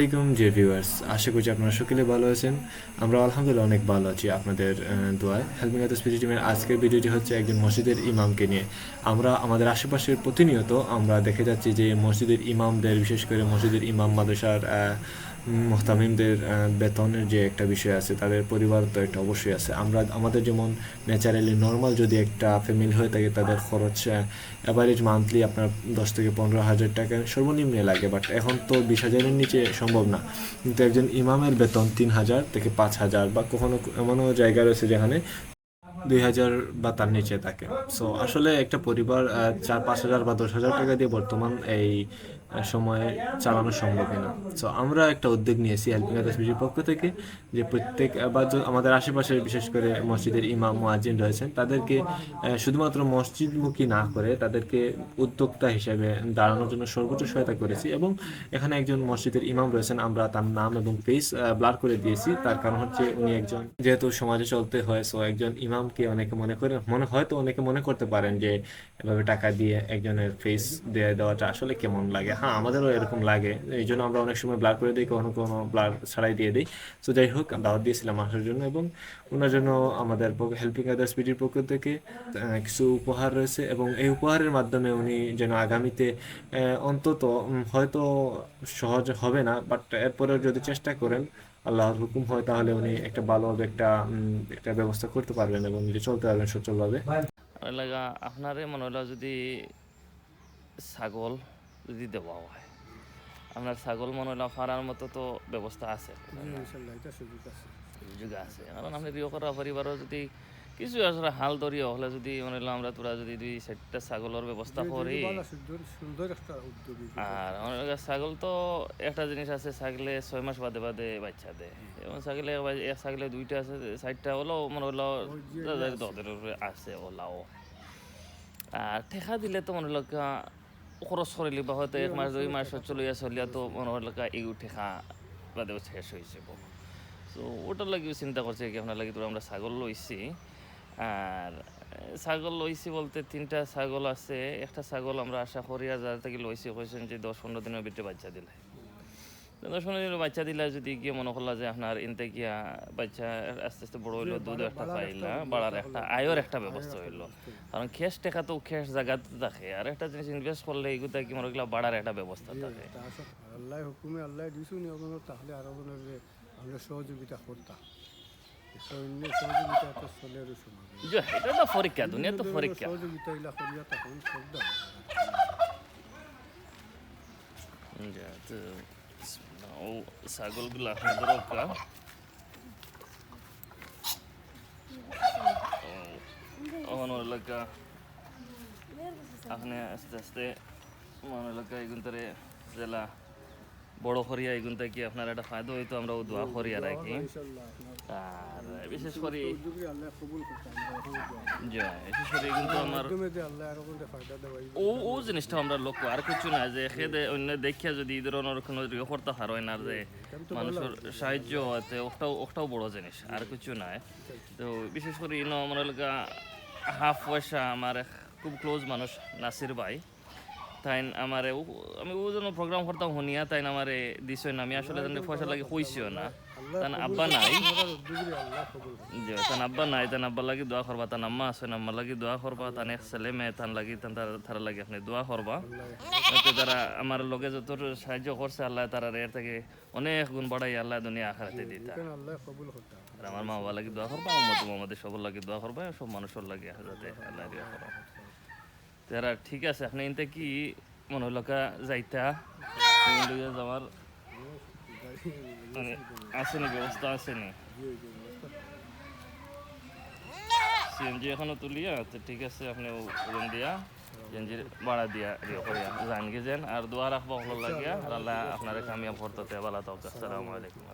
আসসালামাইকুম যে ভিউয়ার্স আশা করছি আপনারা সকলে ভালো আছেন। আমরা আলহামদুলিল্লাহ অনেক ভালো আছি আপনাদের দোয়ায়। হেল্পিং আদার্স স্পিচ টিমের আজকের ভিডিওটি হচ্ছে একজন মসজিদের ইমামকে নিয়ে। আমরা আমাদের আশেপাশের প্রতিনিয়ত আমরা দেখে যাচ্ছি যে মসজিদের ইমামদের, বিশেষ করে মসজিদের ইমাম মাদ্রাসার মোহতামিমদের বেতনের যে একটা বিষয় আছে, তাদের পরিবার তো একটা অবশ্যই আছে। আমরা, আমাদের যেমন ন্যাচারালি নর্মাল যদি একটা ফ্যামিলি হয়ে থাকে, তাদের খরচ অ্যাভারেজ মান্থলি আপনার দশ থেকে পনেরো হাজার টাকা সর্বনিম্নে লাগে বাট এখন তো বিশ হাজারের নিচে সম্ভব না। কিন্তু একজন ইমামের বেতন তিন হাজার থেকে পাঁচ হাজার বা কখনো এমনও জায়গা রয়েছে যেখানে দুই হাজার বা তার নিচে থাকে। সো আসলে একটা পরিবার চার, পাঁচ হাজার বা দশ হাজার টাকা দিয়ে বর্তমান এই সময়ে চালানো সম্ভব না। সো আমরা একটা উদ্যোগ নিয়েছি হেল্পিং আদার্স বিজির পক্ষ থেকে যে প্রত্যেক বা আমাদের আশেপাশে বিশেষ করে মসজিদের ইমাম, মুয়াজ্জিন রয়েছেন, তাদেরকে শুধুমাত্র মসজিদমুখী না করে তাদেরকে উদ্যোক্তা হিসেবে দাঁড়ানোর জন্য সর্বোচ্চ সহায়তা করেছি এবং এখানে একজন মসজিদের ইমাম রয়েছেন, আমরা তার নাম এবং ফেস ব্লার করে দিয়েছি। তার কারণ হচ্ছে উনি একজন, যেহেতু সমাজে চলতে হয় সো একজন ইমামকে অনেকে মনে করে, মনে, হয়তো অনেকে মনে করতে পারেন যে এভাবে টাকা দিয়ে একজনের ফেস দিয়ে দেওয়াটা আসলে কেমন লাগে। হ্যাঁ আমাদেরও এরকম লাগে। এই জন্য আমরা অনেক সময় ব্লার করে দিই, কখনো কখনো ব্লার ছাড়াই দিয়ে দিই। সো যাই হোক দাওয়াত দিয়েছিলাম আসার জন্য এবং ওনার জন্য আমাদের হেল্পিং আদার্স পিটির পক্ষ থেকে কিছু উপহার রয়েছে এবং এই উপহারের মাধ্যমে উনি যেন আগামীতে অন্তত হয়তো সহজ হবে না বাট এরপরেও যদি চেষ্টা করেন, আল্লাহর হুকুম হয়, তাহলে উনি একটা ভালোভাবে একটা একটা ব্যবস্থা করতে পারবেন এবং নিজে চলতে পারবেন লাগা আপনারে মনে হলো যদি ছাগল যদি দেওয়া হয়। আপনার ছাগল মনে হলো ফারার মতো তো ব্যবস্থা আছে। সুযোগ আছে। কারণ আপনি করা পরিবারও যদি কিছু আসলে হাল ধরিয়ে হলে যদি মনে হলো আমরা তোরা যদি দুই চারটা ছাগলের ব্যবস্থা করি। আর অনেক ছাগল তো একটা জিনিস আছে ছাগলে ছয় মাস বাদে বাদে বাচ্চা দেয়। এবং ছাগলে এক ছাগলে দুইটা আছে চারটা হলো মনে হলো উপরে আছে ওলাও। আর ঠেকা দিলে তো মনে হলো খরচ করিলি বা হয়তো এক মাস দুই মাস চলিয়া চলিয়া তো মনে কা এগু ঠেকা বাদে শেষ হয়ে যাব। তো ওটার লাগিও চিন্তা করছে কি আপনার লাগি তো আমরা ছাগল লইছি আর ছাগল লইছি বলতে তিনটা ছাগল আছে একটা ছাগল আমরা আশা করি আর যারা থেকে লইছি কইছেন যে দশ পনেরো দিনের ভিতরে বাচ্চা দিলে। দশ পনেরো বাচ্চা দিলে যদি গিয়ে মনে করলা যে আপনার ইনতে গিয়া বাচ্চা আস্তে আস্তে বড় হইল দুধ একটা পাইলা বাড়ার একটা আয়ের একটা ব্যবস্থা হইল। কারণ খেস টেকা তো খেস জায়গাতে থাকে আর একটা জিনিস ইনভেস্ট করলে এগুলো কি মনে বাড়ার একটা ব্যবস্থা থাকে। আল্লাহ হুকুমে আল্লাহ দিছু নি তাহলে আরও মনে আমরা সহযোগিতা করতাম এটা তো পরীক্ষা দুনিয়া তো পরীক্ষা। সহযোগিতা ইলা করিয়া তখন তো, ও ছাগলগুলো আপনি দরকার। আমার এলাকা আপনি আস্তে আস্তে আমার এলাকা এগুন জেলা বড় হরিয়া এগুন থেকে আপনার একটা ফায়দা হইতো, আমরা দোয়া হরিয়া রাখি। আর বিশেষ করে উদ্যোগী আল্লাহ কবুল করতাম যে বিশেষ করে এগুন আমার মাধ্যমে যে আল্লাহ আরও কোনো ফায়দা দেওয়াই ও ও জিনিসটা আমরা লক্ষ্য আর কিছু না যে খেদে অন্য দেখিয়া যদি এই ধরনের কোনো করতে পারো না যে মানুষের সাহায্য ওটাও ওটাও বড় জিনিস আর কিছু নাই। তো। বিশেষ করে ইনো আমার লগা হাফ পয়সা আমার খুব ক্লোজ মানুষ নাসির ভাই। তাই আমারে আমি ও যেন প্রোগ্রাম করতাম শুনিয়া তাই আমারে দিছই না। আমি আসলে জানি পয়সা লাগে কইছিও না। তান আব্বা নাই। যে তান আব্বা নাই তান আব্বা লাগি দোয়া করবা। তান আম্মা আছে আম্মা লাগি দোয়া করবা। তান এক ছেলে মেয়ে তান লাগি তান তার তার লাগি আপনি দোয়া করবা। যাতে তারা আমার লগে যত সাহায্য করছে আল্লাহ তারা এর থেকে অনেক গুণ বাড়াই আল্লাহ দুনিয়া আখারাতে দিতা। আমার মা বাবা লাগি দোয়া করবা আমার সবার লাগি দোয়া করবা সব মানুষের লাগে যাতে আল্লাহ দোয়া করবা। তারা ঠিক আছে, আপনি এনতে কি মনে হলো যাইতা? যাওয়ার মানে আসেনি, ব্যবস্থা আসেনি। সিএনজি এখনও তুলিয়া, তো ঠিক আছে, আপনি ওজন দিয়া সিএনজির ভাড়া দিয়া ইয়ে করিয়া জান গেছেন আর দোয়া রাখবা ভালো লাগিয়া। আর আল্লাহ আপনার কামিয়াব করতে বালা তাও আসসালামু আলাইকুম।